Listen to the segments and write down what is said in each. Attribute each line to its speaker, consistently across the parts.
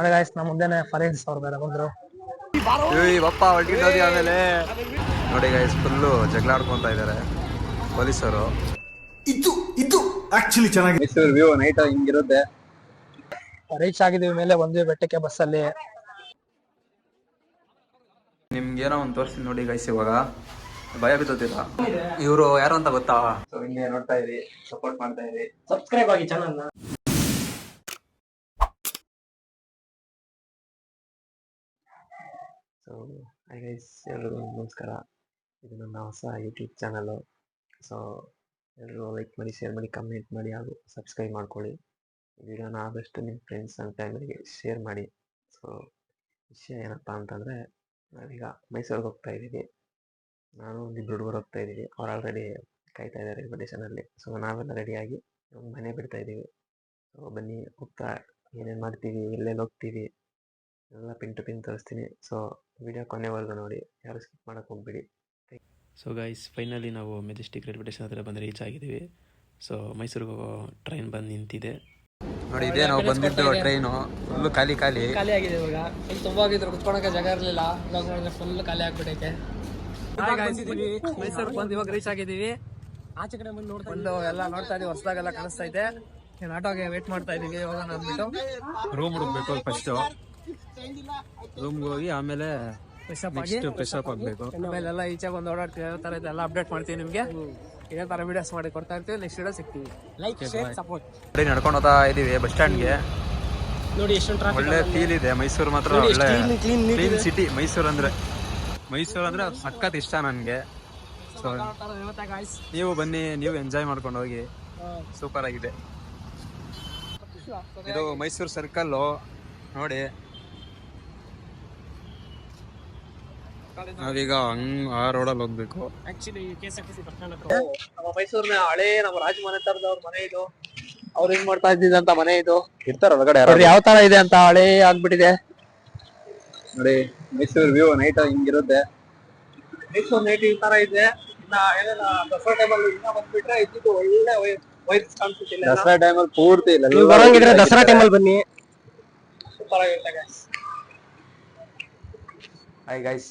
Speaker 1: ನೋಡಿ ಗಾಯ್ಸ್ ನಮ್ಮ ಮುಂದೆನೆ ಫರೇನ್ಸ್ ಅವ್ರು ಬೇರೆ ಬಂದ್ರು.
Speaker 2: ಬಪ್ಪ ಹೊರಟಿದ್ದೋದಿ ಆಮೇಲೆ. ನೋಡಿ ಗೈಸ್ ಫುಲ್ಲು ಜಗಳ ಆಡ್ಕೊಂತ ಇದ್ದಾರೆ ಪೊಲೀಸರು
Speaker 3: ಇದು ಇದು ಆಕ್ಚುಲಿ ಚೆನ್ನಾಗಿ
Speaker 2: ಮೈಸೂರು ವ್ಯೂ ನೈಟ್ ಹಿಂಗಿರುತ್ತೆ.
Speaker 1: ರೀಚ್ ಆಗಿದೀವಿ ಮೇಲೆ ಒಂದೇ ಬೆಟ್ಟಕ್ಕೆ ಬಸ್ಸಲ್ಲಿ
Speaker 2: ನಿಮ್ಗೆ ಏನೋ ಒಂದು ತೋರಿಸ್ತೀನಿ ನೋಡಿ ಗೈಸ್ ಇವಾಗ. ಭಯ ಬಿದ್ದೋತಿಲ್ಲ ಇವರು ಯಾರು ಅಂತ ಗೊತ್ತಾ? ಸೊ ಹಿಂಗೆ ನೋಡ್ತಾ ಇರಿ ಸಪೋರ್ಟ್ ಮಾಡ್ತಾ ಇರಿ.
Speaker 1: ಸಬ್ಸ್ಕ್ರೈಬ್ ಆಗಿ ಚಾನಲ್
Speaker 4: ಸೊ ಐ ಗೈಸ್ ಎಲ್ರಿಗೂ ನಮಸ್ಕಾರ ಇದು ನನ್ನ ಹೊಸ ಯೂಟ್ಯೂಬ್ ಚಾನಲು ಸೊ ಎಲ್ಲರೂ ಲೈಕ್ ಮಾಡಿ ಶೇರ್ ಮಾಡಿ ಕಮೆಂಟ್ ಮಾಡಿ ಹಾಗೂ ಸಬ್ಸ್ಕ್ರೈಬ್ ಮಾಡ್ಕೊಳ್ಳಿ ವಿಡಿಯೋನ ಆದಷ್ಟು ನಿಮ್ಮ ಫ್ರೆಂಡ್ಸ್ ಆ್ಯಂಡ್ ಫ್ಯಾಮಿಲಿಗೆ ಶೇರ್ ಮಾಡಿ ಸೊ ವಿಷಯ ಏನಪ್ಪ ಅಂತಂದರೆ ನಾವೀಗ ಮೈಸೂರಿಗೆ ಹೋಗ್ತಾ ಇದ್ದೀವಿ ನಾನು ಒಂದಿಬ್ಬರು ಹುಡುಗರು ಹೋಗ್ತಾ ಇದ್ದೀವಿ ಅವ್ರು ಆಲ್ರೆಡಿ ಕಾಯ್ತಾ ಇದ್ದಾರೆ ಇನ್ವಿಟೇಷನಲ್ಲಿ ಸೊ ನಾವೆಲ್ಲ ರೆಡಿಯಾಗಿ ಮನೆ ಬಿಡ್ತಾ ಇದ್ದೀವಿ ಸೊ ಬನ್ನಿ ಹೋಗ್ತಾ ಏನೇನು ಮಾಡ್ತೀವಿ ಎಲ್ಲೆಲ್ಲಿ ಹೋಗ್ತೀವಿ ಎಲ್ಲ ಪಿನ್ ಟು ಪಿನ್ ತೋರಿಸ್ತೀನಿ ಸೊ ವಿಡಿಯೋ ಕೊನೆವರೆಗೂ ನೋಡಿ. ಯಾರು ಸ್ಕಿಪ್ ಮಾಡೋಕ್ಕೆ ಹೋಗ್ಬೇಡಿ. ಸೊ ಗೈಸ್ ಫೈನಲಿ ನಾವು ಮೆಜೆಸ್ಟಿಕ್ ರೈಲ್ವೆ ಸ್ಟೇಷನ್ ಹತ್ರ ಬಂದು ರೀಚ್ ಆಗಿದ್ದೀವಿ. ಸೊ ಮೈಸೂರಿಗೆ ಹೋಗೋ ಟ್ರೈನ್ ಬಂದು ನಿಂತಿದೆ.
Speaker 2: ನೋಡಿ ಇದೇ ನಾವು ಬಂದಿದ್ದು ಟ್ರೈನು ಫುಲ್ಲು ಖಾಲಿ ಖಾಲಿ.
Speaker 1: ಖಾಲಿ ಆಗಿದೆ ಇವಾಗ. ಇಲ್ಲಿ ತುಂಬಾ ಆಗಿದ್ರು ಕುತ್ಕೊಳಕ್ಕೆ ಜಾಗ ಇರಲಿಲ್ಲ. ಇವಾಗ ನೋಡಿದ್ರೆ ಫುಲ್ ಖಾಲಿ ಆಗ್ಬಿಟ್ಟೈತೆ ಮೈಸೂರಿಗೆ ಬಂದು ಇವಾಗ ರೀಚ್ ಆಗಿದ್ದೀವಿ. ಆಚೆ ಕಡೆ ಬಂದು ನೋಡ್ತಾ ಬಂದು ಎಲ್ಲ ನೋಡ್ತಾ ಇದೀವಿ ಹೊಸದಾಗೆಲ್ಲ ಕಾಣಿಸ್ತಾ ಇದೆ. ಏನು ಆಟೋಗೆ ವೇಟ್ ಮಾಡ್ತಾ ಇದ್ದೀವಿ ಇವಾಗ ಅಂದ್ಬಿಟ್ಟು.
Speaker 2: ರೂಮ್ ಹುಡುಕ್ಬೇಕು ಫಸ್ಟು ರೂಮ್ಗೆ ಹೋಗಿ ಆಮೇಲೆ ನೆಕ್ಸ್ಟ್ ಫ್ರೆಶ್ ಅಪ್ ಆಗಬೇಕು.
Speaker 1: ಆಮೇಲೆ ಎಲ್ಲ ಈಚೆ ಬಂದು ಓಡಾಡ್ತೀವಿ ಯಾವ ಥರ ಇದೆಲ್ಲ ಅಪ್ಡೇಟ್ ಮಾಡ್ತೀವಿ ನಿಮಗೆ. ಇದೇ ಥರ ವಿಡಿಯೋಸ್ ಮಾಡಿ ಕೊಡ್ತಾ ಇರ್ತೀವಿ ನೆಕ್ಸ್ಟ್ ವಿಡಿಯೋ ಸಿಗ್ತೀವಿ. ಲೈಕ್ ಶೇರ್ ಸಪೋರ್ಟ್
Speaker 2: ನೋಡಿ ನಡ್ಕೊಂಡು ಹೋಗ್ತಾ ಇದೀವಿ ಬಸ್ ಸ್ಟ್ಯಾಂಡ್ಗೆ
Speaker 1: ನೋಡಿ ಎಷ್ಟು
Speaker 2: ಒಳ್ಳೆ ಫೀಲ್ ಇದೆ ಮೈಸೂರು ಮಾತ್ರ ಒಳ್ಳೆ ಕ್ಲೀನ್ ಸಿಟಿ ಮೈಸೂರು ಅಂದ್ರೆ. ಮೈಸೂರು ಅಂದ್ರೆ ಸಖತ್ ಇಷ್ಟ ನನಗೆ. ಸೊ ನೀವು ಬನ್ನಿ ನೀವು ಎಂಜಾಯ್ ಮಾಡ್ಕೊಂಡು ಹೋಗಿ. ಸೂಪರ್ ಆಗಿದೆ. ಇದು ಮೈಸೂರು ಸರ್ಕಲ್ಲು ನೋಡಿ. ನಾವೀಗ ಹಂಗ್ ಆ ರೋಡಲ್ಲಿ ಹೋಗ್ಬೇಕು.
Speaker 1: Actually K S R T C ನಮ್ಮ ಮೈಸೂರಿನ ಹಳೆ ನಮ್ಮ ತರದವ್ರ ಮನೆ ಇದು. ಅವ್ರು ಏನ್ ಮಾಡ್ತಾ ಇದ್ದಿದ್ದಂತ ಮನೆ ಇದು.
Speaker 2: ಇರ್ತಾರ ಒಳಗಡೆ
Speaker 1: ಯಾವ ತರ ಇದೆ ಅಂತ ಹಳೆ ಆಗ್ಬಿಟ್ಟಿದೆ.
Speaker 2: ನೋಡಿ ಮೈಸೂರು ವ್ಯೂ ನೈಟ್ ಹಿಂಗಿರುತ್ತೆ.
Speaker 1: ಮೈಸೂರು ನೈಟ್ ಈ ತರ ಇದೆ. ಇನ್ನ ಏನೇನ ದಸರಾ ಟೈಮಲ್ಲಿ ಇನ್ನ ಬಂದ್ಬಿಟ್ರೆ ಇದ್ದಿದ್ದು ಒಳ್ಳೆ ವೈಬ್ಸ್ ಕಾಣಿಸುತ್ತಿಲ್ಲ
Speaker 2: ದಸರಾ ಟೈಮಲ್ಲಿ ಪೂರ್ತಿ ಇಲ್ಲ
Speaker 1: ನೀವು ಬರೋಂಗಿದ್ರೆ ದಸರಾ ಟೈಮಲ್ಲಿ ಬನ್ನಿ. ಸೂಪರ್ ಆಗಿರುತ್ತೆ ಹೈ
Speaker 2: ಹಾಯ್ ಗೈಸ್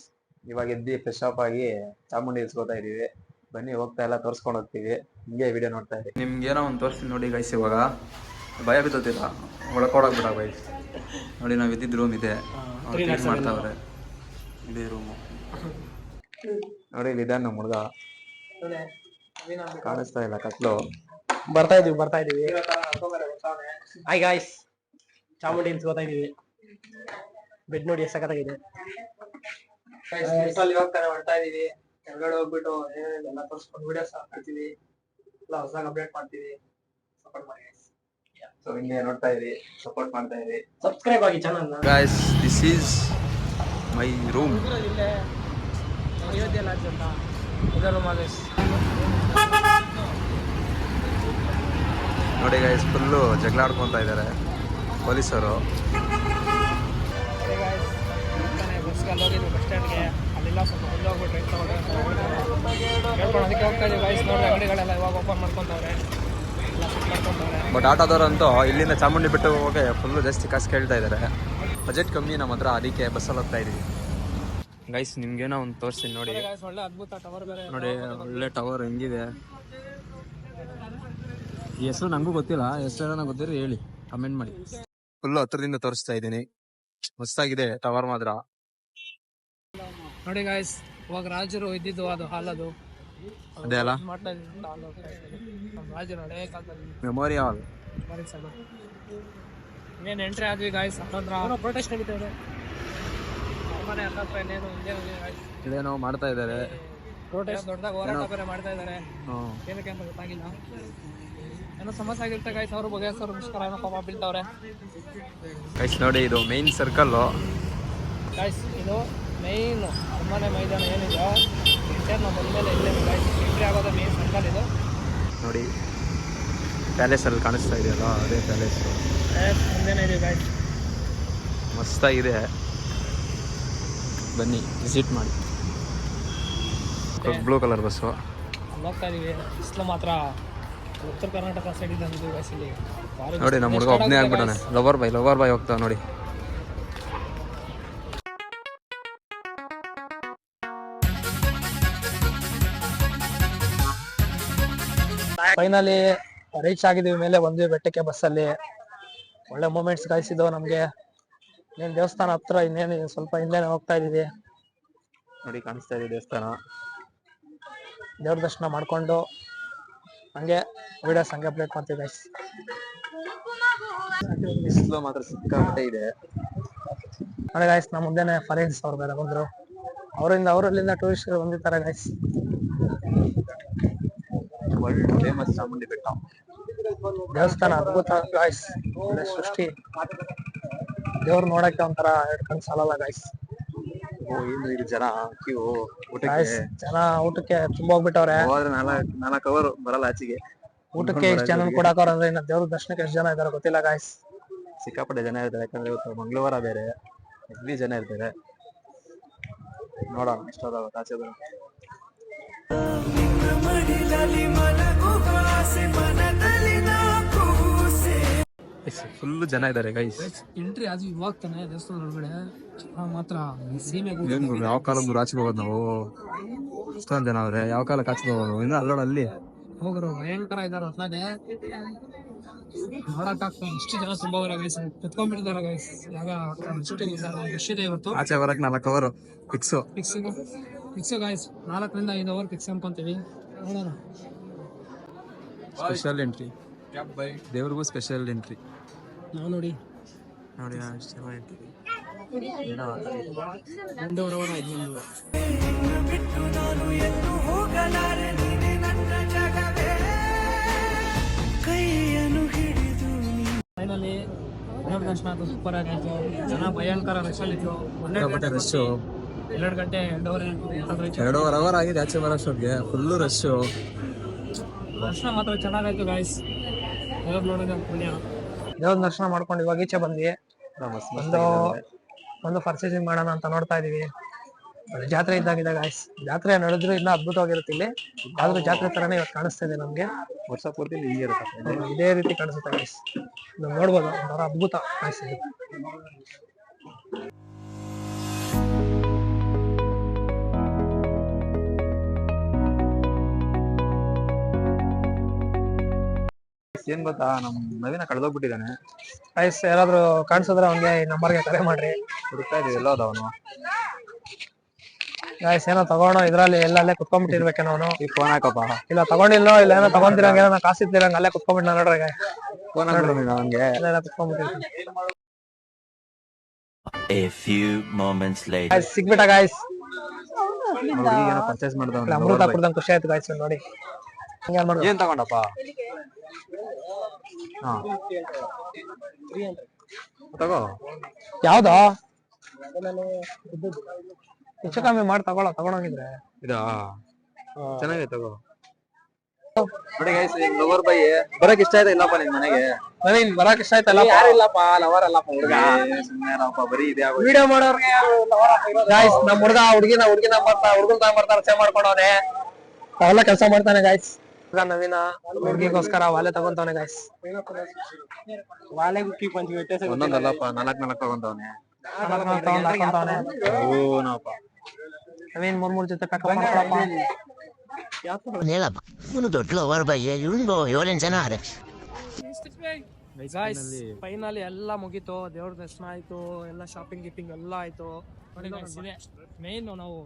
Speaker 2: ಇವಾಗ ಎದ್ದಿ ಫ್ರೆಶ್ ಅಪ್ ಆಗಿ ಚಾಮುಂಡಿ ಇಸ್ಕೋತಾ ಇದೀವಿ ಬನ್ನಿ ಹೋಗ್ತಾ ಎಲ್ಲ ತೋರಿಸ್ಕೊಂಡು ಹೋಗ್ತೀವಿ. ಹಿಂಗೆ ವಿಡಿಯೋ ನೋಡ್ತಾ ಇರಿ ನಿಮ್ಗೆ ಏನೋ ಒಂದು ತೋರಿಸ್ತೀನಿ ನೋಡಿ ಗೈಸ್ ಇವಾಗ. ಭಯ ಬಿದ್ದೋತಿಲ್ಲ ಒಳಕೊಡೋಗ್ಬಿಡ ಗೈಸ್ ನೋಡಿ ನಾವು ಇದ್ದಿದ್ದು ರೂಮ್ ಇದೆ. ಮಾಡ್ತಾವ್ರೆ. ಇದೇ ರೂಮು ನೋಡಿ ಇಲ್ಲಿ ನಮ್ಮ ಹುಡುಗ ಕಾಣಿಸ್ತಾ ಇಲ್ಲ ಕತ್ಲು.
Speaker 1: ಬರ್ತಾ ಇದೀವಿ ಬರ್ತಾ ಇದೀವಿ ಹಾಯ್ ಗಾಯ್ಸ್ ಚಾಮುಂಡಿ ಇನ್ಸ್ಕೋತಾ ಇದೀವಿ ಬೆಡ್ ನೋಡಿ ಎಷ್ಟು ಸಖತ್ತಾಗಿದೆ ಬಸ್ಸಲ್ಲಿ ಹೋಗ್ತಾರೆ ಹೊರಡ್ತಾ ಇದೀವಿ ಕೆಳಗಡೆ ಹೋಗ್ಬಿಟ್ಟು ಎಲ್ಲ ತೋರಿಸ್ಕೊಂಡು ವಿಡಿಯೋಸ್ ಹಾಕ್ತೀವಿ ಎಲ್ಲ ಹೊಸದಾಗಿ ಅಪ್ಡೇಟ್ ಮಾಡ್ತೀವಿ. ಸಪೋರ್ಟ್ ಮಾಡಿ
Speaker 2: ಸೊ ಹಿಂಗೆ ನೋಡ್ತಾ ಇರಿ. ಸಪೋರ್ಟ್ ಮಾಡ್ತಾ ಇರಿ.
Speaker 1: ಸಬ್ಸ್ಕ್ರೈಬ್ ಆಗಿ ಚಾನಲ್ನ
Speaker 2: guys this is my room
Speaker 1: ಇಲ್ಲೇ ಅಯೋಧ್ಯೆ ಇದನ್ನು ಮಾದೇಶ್
Speaker 2: ನೋಡಿ ಗೈಸ್ ಫುಲ್ಲು ಜಗಳ ಆಡ್ಕೊಂತ ಇದ್ದಾರೆ ಪೊಲೀಸರು.
Speaker 1: ಬಸ್ಗಲ್ಲಿ ಹೋಗಿದ್ವಿ ಬಸ್ ಸ್ಟ್ಯಾಂಡ್ಗೆ ಅಲ್ಲೆಲ್ಲ ಸ್ವಲ್ಪ ಮುಂದೆ ಹೋಗ್ಬಿಟ್ಟು ಟ್ರೈನ್ ಅಂತ ಹೋಗ್ಬಿಟ್ಟು ಅದಕ್ಕೆ ಹೋಗ್ತಾ ಇದೀವಿ ಗೈಸ್ ನೋಡಿ ಅಂಗಡಿಗಳೆಲ್ಲ ಇವಾಗ ಓಪನ್ ಮಾಡ್ಕೊಂತವ್ರೆ
Speaker 2: ಬಟ್ ಆಟೋದವರಂತೂ ಇಲ್ಲಿಂದ ಚಾಮುಂಡಿ ಬಿಟ್ಟು ಹೋಗಿ ಫುಲ್ಲು ಜಾಸ್ತಿ ಕಾಸು ಕೇಳ್ತಾ ಇದ್ದಾರೆ. ಬಜೆಟ್ ಕಮ್ಮಿ ನಮ್ಮ ಹತ್ರ ಅದಕ್ಕೆ ಬಸ್ಸಲ್ಲಿ ಹೋಗ್ತಾ ಇದೀವಿ. ಗೈಸ್ ನಿಮ್ಗೇನೋ ಒಂದು ತೋರಿಸ್ತೀನಿ ನೋಡಿ.
Speaker 1: ಒಳ್ಳೆ ಅದ್ಭುತ ಟವರ್
Speaker 2: ನೋಡಿ ಒಳ್ಳೆ ಟವರ್ ಹೆಂಗಿದೆ. ಹೆಸರು ನಂಗೂ ಗೊತ್ತಿಲ್ಲ ಹೆಸರು ಏನೋ ಗೊತ್ತಿರೋ ಹೇಳಿ ಕಮೆಂಟ್ ಮಾಡಿ. ಫುಲ್ಲು ಹತ್ರದಿಂದ ತೋರಿಸ್ತಾ ಇದ್ದೀನಿ ಮಸ್ತಾಗಿದೆ ಟವರ್ ಮಾತ್ರ.
Speaker 1: ನೋಡಿ ಗಾಯ್ಸ್ ಇವಾಗ ರಾಜರು ಇದ್ದಿದ್ದು ಅದು ಹಾಲ್ ಅದು
Speaker 2: ಅಲ್ಲ?
Speaker 1: ಮಾಡ್ತಾ ಇದ್ದಿದ್ದು ಹಾಲ್. ನಮ್ಮ ರಾಜರು ಹಳೆ ಕಾಲದಲ್ಲಿ.
Speaker 2: Memory hall.
Speaker 1: ಬಾರಿ ಸಣ್ಣ ಇನ್ನೇನು ಎಂಟ್ರಿ ಆದ್ವಿ ಗಾಯ್ಸ್ ಹತ್ತತ್ರ ಪ್ರೊಟೆಸ್ಟ್ ನಡೀತದೆ. ಮನೆ ಹತ್ತತ್ರ ಇನ್ನೇನು ಇನ್ನೇನು
Speaker 2: ಇದೇನೋ ಮಾಡ್ತಾ ಇದ್ದಾರೆ.
Speaker 1: ಪ್ರೊಟೆಸ್ಟ್ ದೊಡ್ಡದಾಗಿ ಹೋರಾಟ ಬೇರೆ ಮಾಡ್ತಾ ಇದ್ದಾರೆ. ಏನಕ್ಕೆ ಅಂತ ಗೊತ್ತಾಗಿಲ್ಲ. ಏನೋ ಸಮಸ್ಯೆ ಆಗಿರುತ್ತೆ ಗಾಯ್ಸ್ ಅವರು ಬಗೆಹರಿಸೋರು ಮುಷ್ಕರ ಏನೋ ಪಾಪ ಬೀಳ್ತಾವ್ರೆ.
Speaker 2: ಗೈಸ್ ನೋಡಿ ಇದು ಮೇನ್ ಸರ್ಕಲ್ಲು
Speaker 1: ಗಾಯ್ಸ್ ಇದು ಮೈನ್ ಅರಮನೆ ಮೈದಾನ ಏನಿದೆ ಇಂಟರ್ ನಾವು ಬಂದಮೇಲೆ ಇಲ್ಲೇ ಎಂಟ್ರಿ ಆಗೋದು ಮೇನ್ ಸರ್ಕಲ್ ಇದು.
Speaker 2: ನೋಡಿ ಪ್ಯಾಲೇಸಲ್ಲಿ ಕಾಣಿಸ್ತಾ ಇದೆಯಲ್ಲ ಅದೇ ಪ್ಯಾಲೇಸ್
Speaker 1: ಮುಂದೆನೇ ಇದೆ ಗಾಯ್ಸ್
Speaker 2: ಮಸ್ತಾಗಿದೆ ಬನ್ನಿ ವಿಸಿಟ್ ಮಾಡಿ. ಬ್ಲೂ ಕಲರ್ ಬಸ್ಸು
Speaker 1: ಹೋಗ್ತಾ ಇದೀವಿ ಬಿಸಿಲು ಮಾತ್ರ. ಉತ್ತರ ಕರ್ನಾಟಕ ಸೈಡ್ ಇದೆ ಇಲ್ಲಿ.
Speaker 2: ನೋಡಿ ನಮ್ಮ ಹುಡುಗ ಒಬ್ಬನೇ ಆಗ್ಬಿಟ್ಟಾನೆ. ಲವರ್ ಬಾಯ್ ಲವರ್ ಬಾಯ್ ಹೋಗ್ತಾವ ನೋಡಿ.
Speaker 1: ಫೈನಲಿ ರೀಚ್ ಆಗಿದೀವಿ ಮೇಲೆ ಬಂದ್ವಿ ಬೆಟ್ಟಕ್ಕೆ ಬಸ್ಸಲ್ಲಿ ಒಳ್ಳೆ ಮೂಮೆಂಟ್ಸ್ ಗಾಯಿಸಿದ್ದು ನಮ್ಗೆ. ಇನ್ನೇನ್ ದೇವಸ್ಥಾನ ಹತ್ರ ಇನ್ನೇನು ಸ್ವಲ್ಪ ಹಿಂದೆನೆ ಹೋಗ್ತಾ ಇದೀವಿ
Speaker 2: ನೋಡಿ ಕಾಣಿಸ್ತಾ ಇದೆ ದೇವಸ್ಥಾನ.
Speaker 1: ದೇವ್ರ ದರ್ಶನ ಮಾಡ್ಕೊಂಡು ಹಂಗೆ ವಿಡಿಯೋಸ್ ಹಂಗೆ ಅಪ್ಡೇಟ್ ಮಾಡ್ತೀವಿ ಗೈಸ್
Speaker 2: ಬಿಸಿಲು ಮಾತ್ರ ಸಿಕ್ಕಾಪಟ್ಟೆ ಇದೆ.
Speaker 1: ನೋಡಿ ಗೈಸ್ ನಮ್ಮ ಮುಂದೆನೆ ಫಾರಿನ್ಸ್ ಅವ್ರು ಬೇರೆ ಬಂದ್ರು. ಅವರಿಂದ ಅವರಲ್ಲಿಂದ ಟೂರಿಸ್ಟ್ ಬಂದಿರ್ತಾರೆ ಗಾಯ್ಸ್
Speaker 2: ವರ್ಲ್ಡ್ ಫೇಮಸ್ ಚಾಮುಂಡಿ ಬೆಟ್ಟ.
Speaker 1: ದೇವಸ್ಥಾನ ಅದ್ಭುತ ಗಾಯ್ಸ್ ಒಳ್ಳೆ ಸೃಷ್ಟಿ. ದೇವ್ರು ನೋಡಕ್ಕೆ ಒಂಥರ ಎರಡು ಕಣ್ ಸಾಲಲ್ಲ ಗಾಯ್ಸ್
Speaker 2: ಓ ಏನು ಇದು ಜನ? ಕ್ಯೂ ಊಟಕ್ಕೆ?
Speaker 1: ಜನ ಊಟಕ್ಕೆ ತುಂಬ ಹೋಗ್ಬಿಟ್ಟವ್ರೆ.
Speaker 2: ಹೋದ್ರೆ ನಾಲ್ಕು ನಾಲ್ಕು ಅವರ್ ಬರಲ್ಲ ಆಚೆಗೆ.
Speaker 1: ಊಟಕ್ಕೆ ಇಷ್ಟು ಜನ ಕೊಡಾಕವ್ರ ಅಂದ್ರೆ ಇನ್ನ ದೇವ್ರ ದರ್ಶನಕ್ಕೆ ಎಷ್ಟು ಜನ ಇದಾರೆ ಗೊತ್ತಿಲ್ಲ ಗಾಯ್ಸ್
Speaker 2: ಸಿಕ್ಕಾಪಟ್ಟೆ ಜನ ಇರ್ತಾರೆ. ಯಾಕಂದ್ರೆ ಇವತ್ತು ಮಂಗಳವಾರ ಬೇರೆ. ಹೆವಿ ಜನ ಇರ್ತಾರೆ. ನೋಡೋಣ ಇಷ್ಟ ಆಚೆ ಬರೋಣ. ಫುಲ್ ಜನ ಇದ್ದಾರೆ ಗೈಸ್
Speaker 1: ಎಂಟ್ರಿ ಅದು ಇವಾಗ ತಾನೆ ದೇವಸ್ಥಾನದ ಒಳಗಡೆ ಮಾತ್ರ ಸೀಮೆ
Speaker 2: ಯಾವ ಕಾಲ ಆಚೆ ಹೋಗೋದು ನಾವು? ಅಷ್ಟೊಂದು ಜನ ಅವ್ರೆ ಯಾವ ಕಾಲ ಆಚೆ ಹೋಗೋದು ಇನ್ನು ಅಲ್ಲೋಡ ಅಲ್ಲಿ
Speaker 1: ಹೋಗೋರು ಭಯಂಕರ ಇದಾರ ಅತ್ಲಾಗೆ ನೋಡಕ್ ಆಗ್ತಾ ಇಷ್ಟು ಜನ ತುಂಬಾ ಅವರ ಗೈಸ್ ಕುತ್ಕೊಂಡ್ಬಿಟ್ಟಿದಾರ ಗೈಸ್ ಯಾವಾಗ? ಶೂಟಿಂಗ್ ಇದೆ ಇವತ್ತು.
Speaker 2: ಆಚೆ ಬರಕ್ ನಾಲ್ಕು ಅವರು ಫಿಕ್ಸು
Speaker 1: ಫಿಕ್ಸ್ ಫಿಕ್ಸ್ ಗಾಯ್ಸ್ ನಾಲ್ಕರಿಂದ ಐದು ಅವರ್ ಫಿಕ್ಸ್ ಅನ್ಕೊಂತೀವಿ ನೋಡೋಣ.
Speaker 2: ಸ್ಪೆಷಲ್ ಎಂಟ್ರಿ ದೇವ್ರಿಗೂ ಸ್ಪೆಷಲ್ ಎಂಟ್ರಿ
Speaker 1: ನಾವು ನೋಡಿ.
Speaker 2: ನೋಡಿ.
Speaker 1: ಫೈನಲಿ ದೇವ್ರ ದರ್ಶನ ಸೂಪರ್ ಆಗಿತ್ತು ಜನ ಭಯಂಕರ ರಶ್ ಅಲ್ಲಿತ್ತು
Speaker 2: ಒಳ್ಳೆ ರಶ್ಶು
Speaker 1: ಎರಡು ಗಂಟೆ ಎರಡೂವರೆ
Speaker 2: ಅವರ್ ಆಗಿದೆ ಆಚೆ ಬರೋಷ್ಟೊತ್ತಿಗೆ ಫುಲ್ಲು ರಶ್
Speaker 1: ದರ್ಶನ ಮಾತ್ರ ಚೆನ್ನಾಗಾಯ್ತು ಗಾಯ್ಸ್ ನೋಡೋದು ಪುಣ್ಯ. ದೇವ್ರ ದರ್ಶನ ಮಾಡ್ಕೊಂಡು ಇವಾಗ ಈಚೆ ಬಂದ್ವಿ. ಒಂದು ಒಂದು ಪರ್ಚೇಸಿಂಗ್ ಮಾಡೋಣ ಅಂತ ನೋಡ್ತಾ ಇದೀವಿ. ಜಾತ್ರೆ ಜಾತ್ರೆ ಇದ್ದಾಗಿದೆ ಗಾಯ್ಸ್ ಜಾತ್ರೆ ನಡೆದ್ರು ಇನ್ನ ಅದ್ಭುತವಾಗಿರುತ್ತೆ ಇಲ್ಲಿ. ಆದ್ರೂ ಜಾತ್ರೆ ತರನೇ ಇವಾಗ ಕಾಣಿಸ್ತಾ ಇದೆ ನಮ್ಗೆ.
Speaker 2: ವರ್ಷ ಪೂರ್ತಿ ಹಿಂಗೆ ಇರುತ್ತೆ
Speaker 1: ಇದೇ ರೀತಿ ಕಾಣಿಸುತ್ತೆ ಗಾಯ್ಸ್ ನಾವು ನೋಡ್ಬೋದು ಒಂಥರ ಅದ್ಭುತ ಗಾಯ್ಸ್
Speaker 2: ಏನ್ ಗೊತ್ತಾ ನಮ್ ನವೀನ ಕಳೆದೋಗ್ಬಿಟ್ಟಿದ್ದಾನೆ.
Speaker 1: ಐಸ್ ಯಾರಾದ್ರೂ ಕಾಣಿಸಿದ್ರೆ ಅವನ್ಗೆ ಈ ನಂಬರ್ಗೆ ಕರೆ ಮಾಡ್ರಿ.
Speaker 2: ಹುಡುಕ್ತಾ ಇದೀವಿ ಎಲ್ಲೋದ ಅವನು.
Speaker 1: ಗಾಯ್ಸ್ ಏನೋ ತಗೋಣ ಇದ್ರಲ್ಲಿ ಎಲ್ಲಲ್ಲೇ ಕುತ್ಕೊಂಡ್ಬಿಟ್ಟಿರ್ಬೇಕೇನೋ ಅವನು.
Speaker 2: ಈ ಫೋನ್ ಹಾಕಪ್ಪ.
Speaker 1: ಇಲ್ಲ ತಗೊಂಡಿಲ್ಲೋ ಇಲ್ಲ ಏನೋ ತಗೊಂತಿರಂಗ ಏನೋ ಇದ್ದಿರಂಗ ಅಲ್ಲೇ ಕುತ್ಕೊಂಡ್ಬಿಟ್ಟು ನೋಡ್ರಿ ಗಾಯ್
Speaker 2: ಫೋನ್ ಹಾಕ್ಬಿಡು ನೀನು ಅವನ್ಗೆ.
Speaker 1: ಅಲ್ಲೆಲ್ಲ ಕುತ್ಕೊಂಡ್ಬಿಟ್ಟಿರ್ತೀನಿ.
Speaker 5: A few moments later.
Speaker 1: Guys ಸಿಗ್ಬಿಟ್ಟ guys
Speaker 2: ಏನೋ ಪರ್ಚೇಸ್ ಮಾಡ್ದವನು
Speaker 1: ಅಮೃತ ಕುಡ್ದಂಗ್ ಖುಷಿ ಆಯ್ತು ಗಾಯ್ಸ್ ನೋಡಿ. ಹಂಗೆ
Speaker 2: ಏನ್ ತಗೊಂಡಪ್ಪ? ತಗೋ.
Speaker 1: ಯಾವ್ದು? ಹೆಚ್ಚು ಕಮ್ಮಿ ಮಾಡಿ ತಗೊಳ ತಗೊಳಂಗಿದ್ರೆ
Speaker 2: ಇದಾ? ಚೆನ್ನಾಗೈತೆ ತಗೋ. ನೋಡಿ ಗೈಸ್ ಲವರ್ ಬೈ ಬರಕ್ ಇಷ್ಟ ಆಯ್ತಾ ಇಲ್ಲಪ್ಪ ನಿನ್ ಮನೆಗೆ?
Speaker 1: ನವೀನ್ ಬರಕ್ ಇಷ್ಟ ಆಯ್ತಲ್ಲ ಯಾರಿಲ್ಲಪ್ಪ ಲವರ್ ಅಲ್ಲಪ್ಪ ಹುಡುಗ.
Speaker 2: ಇರಪ್ಪ, ಬರೀ ಇದೆ.
Speaker 1: ವಿಡಿಯೋ ಮಾಡೋರ್ಗೆ ಗಾಯ್ಸ್ ನಮ್ ಹುಡುಗ ಹುಡುಗಿನ ಹುಡುಗಿನ ಬರ್ತಾ ಹುಡುಗನ್ ತಗೊಂಡ್ಬರ್ತಾರ ಚೆ ಮಾಡ್ಕೊಂಡವನೆ. ಅವೆಲ್ಲ ಕೆಲಸ ಮಾಡ್ತಾನೆ ಗಾಯ್ಸ್ ಹುಡುಗ ನವೀನ ಹುಡುಗಿಗೋಸ್ಕರ ವಾಲೆ ತಗೊಂತವನೆ ಗಾಯ್ಸ್ ವಾಲೆ ಅಂತ ವ್ಯತ್ಯಾಸ
Speaker 2: ಒಂದೊಂದಲ್ಲಪ್ಪ ನಾಲ್ಕ್ ನಾಲ್ಕು ತಗೊಂತವನೆ
Speaker 1: ತಗೊಂಡ್ ಹಾಕೊಂತವನೆ
Speaker 2: ಓ ನಾವಪ್ಪ
Speaker 1: ನವೀನ್ ಮೂರ್ ಮೂರ್ ಜೊತೆ ಪ್ಯಾಕಪ್ ಮಾಡ್ಕೊಳಪ್ಪ
Speaker 5: ಹೇಳಪ್ಪ ಇವನು ದೊಡ್ಡ ಲವರ್ ಬಯ್ಯ ಇವನು ಏಳೆಂಟು ಜನ ಅರೆ
Speaker 1: ಫೈನಲ್ ಫೈನಲಿ ಎಲ್ಲ ಮುಗೀತು. ದೇವ್ರ ದರ್ಶನ ಆಯ್ತು. ಎಲ್ಲ ಶಾಪಿಂಗ್ ಗಿಪಿಂಗ್ ಎಲ್ಲ ಆಯ್ತು. ಮೇನ್ ನಾವು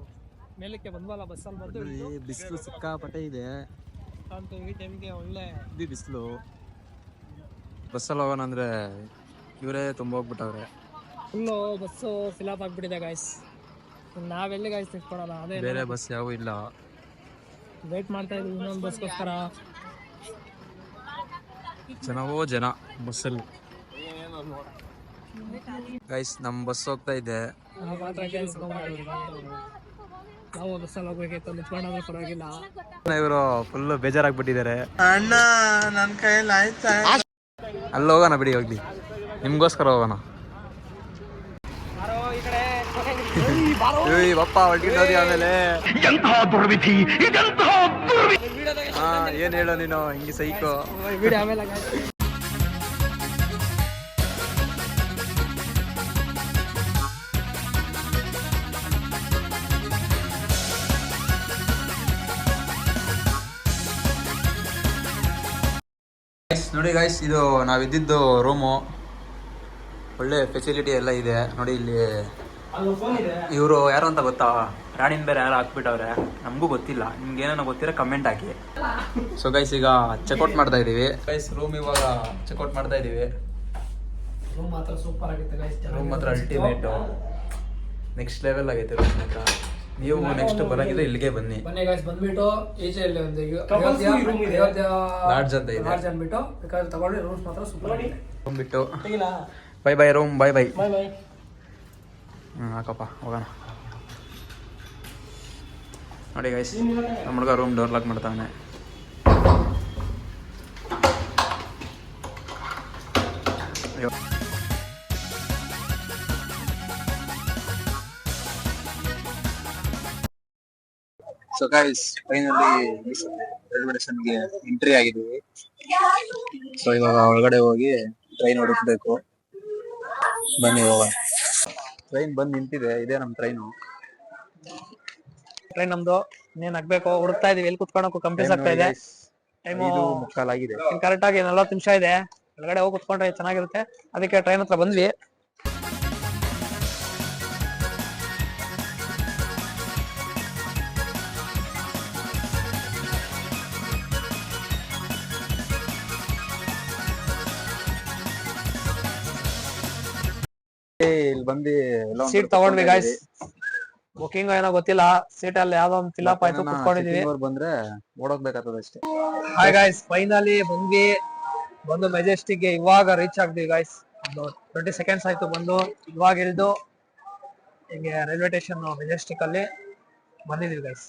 Speaker 1: ಮೇಲಕ್ಕೆ ಬಂದ್ವಲ್ಲ ಬಸ್ಸಲ್ಲಿ ಬಂದು
Speaker 2: ಬಿಸಿಲು ಸಿಕ್ಕಾಪಟ್ಟೆ ಇದೆ.
Speaker 1: ಈ ಟೈಮ್ಗೆ ಒಳ್ಳೆ
Speaker 2: ಇದು ಬಿಸಿಲು. ಬಸ್ಸಲ್ಲಿ ಹೋಗೋಣ ಅಂದ್ರೆ ಇವರೇ ತುಂಬ ಹೋಗ್ಬಿಟ್ಟವ್ರೆ.
Speaker 1: ಫುಲ್ಲು ಬಸ್ಸು ಅಪ್ ಆಗ್ಬಿಟ್ಟಿದೆ ಗಾಯ್ಸ್ ನಾವೆಲ್ಲಿ ಗಾಯ್ಸ್ ನಿಂತ್ಕೊಳಲ್ಲ ಅದೇ
Speaker 2: ಬೇರೆ ಬಸ್ ಯಾವ ಇಲ್ಲ.
Speaker 1: ವೇಟ್ ಮಾಡ್ತಾ ಇದ್ದೀವಿ ಇನ್ನೊಂದು ಬಸ್ಗೋಸ್ಕರ
Speaker 2: ಜನವೋ ಜನ ಬಸ್ಸಲ್ಲಿ. ಗೈಸ್ ನಮ್ ಬಸ್ ಹೋಗ್ತಾ ಇದೆ.
Speaker 1: ನಾವು ಹೋಗ್ಬೇಕಿತ್ತು ಪರವಾಗಿಲ್ಲ.
Speaker 2: ಇವರು ಫುಲ್ ಬೇಜಾರಾಗ್ಬಿಟ್ಟಿದ್ದಾರೆ. ಅಣ್ಣ ನನ್ನ ಕೈಯಲ್ಲಿ ಆಯ್ತಾ? ಅಲ್ಲಿ ಹೋಗೋಣ ಬಿಡಿ ಹೋಗ್ಲಿ. ನಿಮ್ಗೋಸ್ಕರ ಹೋಗೋಣ. ಬಪ್ಪ ಆಮೇಲೆ. ಹಾ ಏನ್ ಹೇಳೋ ನೀನು ಹಿಂಗೆ ಸೈಕೋ.
Speaker 1: ವಿಡಿಯೋ ಆಮೇಲೆ
Speaker 2: ನೋಡಿ ಗಾಯ್ಸ್ ಇದು ನಾವಿದ್ದಿದ್ದು ರೂಮು ಒಳ್ಳೆ ಫೆಸಿಲಿಟಿ ಎಲ್ಲ ಇದೆ. ನೋಡಿ ಇಲ್ಲಿ ಇವರು ಯಾರು ಅಂತ ಗೊತ್ತಾ? ರಾಣಿನ ಬೇರೆ ಯಾರು ಹಾಕ್ಬಿಟ್ಟವ್ರೆ? ನಮಗೂ ಗೊತ್ತಿಲ್ಲ. ನಿಮ್ಗೆ ಏನೋ ಗೊತ್ತಿರೋ ಕಮೆಂಟ್ ಹಾಕಿ. ಸೊ ಗೈಸ್ ಈಗ ಚೆಕ್ಔಟ್ ಮಾಡ್ತಾ ಇದೀವಿ. ಗೈಸ್ ರೂಮ್ ಇವಾಗ ಚೆಕ್ಔಟ್ ಮಾಡ್ತಾ ಇದೀವಿ.
Speaker 1: ರೂಮ್ ಮಾತ್ರ ಸೂಪರ್ ಆಗಿತ್ತು ಗೈಸ್
Speaker 2: ರೂಮ್ ಮಾತ್ರ ಅಲ್ಟಿಮೇಟ್ ನೆಕ್ಸ್ಟ್ ಲೆವೆಲ್ ಆಗೈತೆ ರೂಮ್ ಮಾತ್ರ. ನೀವು ನೆಕ್ಸ್ಟ್ ಬರಂಗಿದ್ರೆ ಇಲ್ಲಿಗೆ ಬನ್ನಿ.
Speaker 1: ಬನ್ನಿ ಗೈಸ್ ಬಂದ್ಬಿಟ್ಟು ಈಚೆ ಇಲ್ಲಿ ಒಂದು.
Speaker 2: Lodge ಅಂತ ಇದೆ.
Speaker 1: ಲಾಡ್ಜ್ ಅಂದ್ಬಿಟ್ಟು ಬೇಕಾದ್ರೆ ತಗೊಳ್ಳಿ ರೂಮ್ಸ್ ಮಾತ್ರ ಸೂಪರ್ ಬಂದ್ಬಿಟ್ಟು.
Speaker 2: Room bye bye room bye bye
Speaker 1: bye bye
Speaker 2: ಹ್ಞೂ ಹಾಕಪ್ಪ ಹೋಗೋಣ. ನೋಡಿ ಗೈಸ್ ನಮ್ಮ ಹುಡುಗ ರೂಮ್ ಡೋರ್ ಲಾಕ್ ಮಾಡ್ತಾನೆ ಸೊ ಗೈಸ್ ಫೈನಲಿ ರೈಲ್ವೆ ಸ್ಟೇಷನ್ಗೆ ಎಂಟ್ರಿ ಆಗಿದ್ದೀವಿ. ಸೊ ಇವಾಗ ಒಳಗಡೆ ಹೋಗಿ ಟ್ರೈನ್ ಹುಡುಕ್ಬೇಕು ಬನ್ನಿ ಹೋಗೋಣ ಟ್ರೈನ್ ಬಂದು ನಿಂತಿದೆ. ಇದೇ ನಮ್ ಟ್ರೈನ್
Speaker 1: ಟ್ರೈನ್ ನಮ್ದು. ಇನ್ನೇನ್ ಆಗ್ಬೇಕು? ಹುಡುಕ್ತಾ ಇದೀವಿ. ಎಲ್ಲಿ ಕುತ್ಕೊಳಕ್ಕೂ ಕಂಪ್ಲೀಸ್ ಆಗ್ತಾ ಇದೆ. ಟೈಮು
Speaker 2: ಇದು ಮುಕ್ಕಾಲಾಗಿದೆ.
Speaker 1: ಕರೆಕ್ಟ್ ಆಗಿ ನಲ್ವತ್ತು ನಿಮಿಷ ಇದೆ. ಒಳಗಡೆ ಹೋಗಿ ಕುತ್ಕೊಂಡ್ರೆ ಚೆನ್ನಾಗಿರುತ್ತೆ. ಅದಕ್ಕೆ ಟ್ರೈನ್ ಹತ್ರ ಬಂದ್ವಿ.
Speaker 2: ಇಲ್ಲಿ ಬಂದು ಎಲ್ಲ
Speaker 1: ಸೀಟ್ ತಗೊಂಡ್ವಿ ಗಾಯ್ಸ್ ಬುಕಿಂಗ್ ಏನೋ ಗೊತ್ತಿಲ್ಲ. ಸೀಟ್ ಅಲ್ಲಿ ಯಾವ್ದೋ ಒಂದು ಫಿಲ್ ಅಪ್ ಆಯ್ತು
Speaker 2: ಮತ್ತೆ
Speaker 1: ಕುತ್ಕೊಂಡಿದೀವಿ
Speaker 2: ಬಂದ್ರೆ ಓಡೋಗ್ಬೇಕಾಗ್ತದೆ ಅಷ್ಟೇ.
Speaker 1: ಹಾಯ್ ಗಾಯ್ಸ್ ಫೈನಲಿ ಬಂದ್ವಿ. ಬಂದು ಮೆಜೆಸ್ಟಿಕ್ಗೆ ಇವಾಗ ರೀಚ್ ಆಗ್ತೀವಿ ಗಾಯ್ಸ್ ಟ್ವೆಂಟಿ ಸೆಕೆಂಡ್ಸ್ ಆಯ್ತು ಬಂದು. ಇವಾಗ ಇಳಿದು ಹಿಂಗೆ ರೈಲ್ವೆ ಸ್ಟೇಷನ್ ಮೆಜೆಸ್ಟಿಕ್ ಅಲ್ಲಿ ಬಂದಿದೀವಿ ಗೈಸ್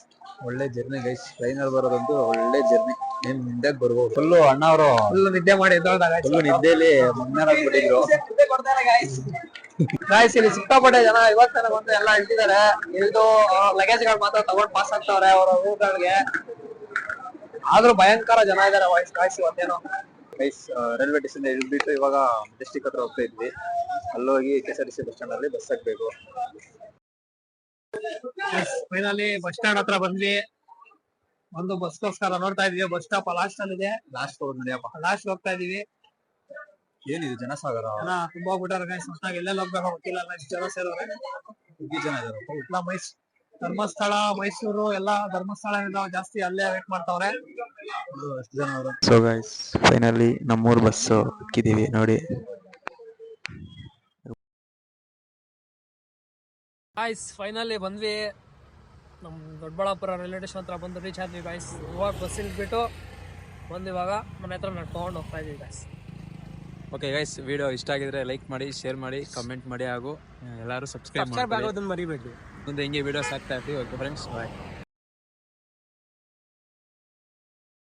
Speaker 2: ಒಳ್ಳೆ ಜರ್ನಿ ಗೈಸ್ ಟ್ರೈನ್ ಅಲ್ಲಿ ಬರೋದಂತೂ ಒಳ್ಳೆ ಜರ್ನಿ ನಿಮ್ ಹಿಂದೆ ಬರ್ಬೋದು. ಫುಲ್ ಅಣ್ಣ ಅವರು
Speaker 1: ಫುಲ್ ನಿದ್ದೆ ಮಾಡಿ ಎದ್ದೋಳ್ದ
Speaker 2: ಫುಲ್ ನಿದ್ದೆಲಿ ಮಗ್ನರಾಗ್ಬಿಟ್ಟಿದ್ರು.
Speaker 1: ಗಾಯ್ಸ್ ಇಲ್ಲಿ ಸಿಕ್ಕಾಪಟ್ಟೆ ಜನ ಇವಾಗ ತನಕ ಬಂದು ಎಲ್ಲ ಇಳ್ತಿದ್ದಾರೆ ಇಳಿದು ಲಗೇಜ್ಗಳು ಮಾತ್ರ ತಗೊಂಡ್ ಪಾಸ್ ಆಗ್ತಾವ್ರೆ ಅವರ ಊರುಗಳಿಗೆ. ಆದ್ರೂ ಭಯಂಕರ ಜನ ಇದಾರೆ ವಾಯ್ಸ್ ಗಾಯ್ಸ್ ಇವತ್ತೇನೋ
Speaker 2: ಗೈಸ್ ರೈಲ್ವೆ ಸ್ಟೇಷನ್ ಇಳಿದ್ಬಿಟ್ಟು ಇವಾಗ ಮೆಜೆಸ್ಟಿಕ್ ಹತ್ರ ಹೋಗ್ತಾ ಇದ್ವಿ. ಅಲ್ಲೋಗಿ K S R T C bus stand ಅಲ್ಲಿ ಬಸ್ ಹಾಕ್ಬೇಕು.
Speaker 1: ಫೈನಲಿ ಬಸ್ ಸ್ಟ್ಯಾಂಡ್ ಹತ್ರ ಬಂದ್ವಿ. ಒಂದು ಬಸ್ಗೋಸ್ಕರ ನೋಡ್ತಾ ಇದೀವಿ. ಬಸ್ ಸ್ಟಾಪ್ ಲಾಸ್ಟ್ ಅಲ್ಲಿ ಇದೆ
Speaker 2: ಲಾಸ್ಟ್ ಹೋಗೋದು ನಡೆಯಪ್ಪ
Speaker 1: ಲಾಸ್ಟ್ ಹೋಗ್ತಾ ಇದೀವಿ.
Speaker 2: ಏನಿದೆ ಜನಸಾಗರ?
Speaker 1: ಜನ ತುಂಬಾ ಹೋಗ್ಬಿಟ್ಟಾರೆ ಗೈಸ್ ಹೊಸ್ದಾಗಿ ಎಲ್ಲೆಲ್ಲ ಹೋಗ್ಬೇಕು ಗೊತ್ತಿಲ್ಲ ಇಷ್ಟ್ ಜನ ಸೇರೋರೆ.
Speaker 2: ಹುಡುಗಿ ಜನ ಇದಾರೆ
Speaker 1: ಮೈಸ್ ಧರ್ಮಸ್ಥಳ ಮೈಸೂರು ಎಲ್ಲ ಧರ್ಮಸ್ಥಳ ಜಾಸ್ತಿ ಅಲ್ಲೇ ವೇಟ್ ಮಾಡ್ತಾವ್ರೆ.
Speaker 2: ಅಷ್ಟು ಜನ ಅವರು.
Speaker 4: ಸೊ ಗೈಸ್ ಫೈನಲಿ ನಮ್ಮೂರ್ ಬಸ್ ಇಕ್ಕಿದೀವಿ ನೋಡಿ.
Speaker 1: ಗಾಯ್ಸ್ ಫೈನಲಿ ಬಂದ್ವಿ. ನಮ್ಮ ದೊಡ್ಡಬಳ್ಳಾಪುರ ರೈಲ್ವೆ ಸ್ಟೇಷನ್ ಹತ್ರ ಬಂದು ರೀಚ್ ಆದ್ವಿ ಗಾಯ್ಸ್ ಇವಾಗ ಬಸ್ ಇಳಿದ್ಬಿಟ್ಟು ಬಂದು ಇವಾಗ ಮನೆ ಹತ್ರ ನಡ್ಕೊಂಡು ಹೋಗ್ತಾ ಇದ್ವಿ ಗಾಯ್ಸ್
Speaker 2: ಓಕೆ ಗೈಸ್ ವಿಡಿಯೋ ಇಷ್ಟ ಆಗಿದ್ರೆ ಲೈಕ್ ಮಾಡಿ ಶೇರ್ ಮಾಡಿ ಕಮೆಂಟ್ ಮಾಡಿ ಹಾಗೂ ಎಲ್ಲರೂ ಸಬ್ಸ್ಕ್ರೈಬ್ ಮಾಡಿ
Speaker 1: ಆಗೋದನ್ನ ಮರಿಬೇಡಿ
Speaker 2: ಮುಂದೆ ಹಿಂಗೆ ವಿಡಿಯೋಸ್ ಆಗ್ತಾ ಇರ್ತೀವಿ. Okay friends bye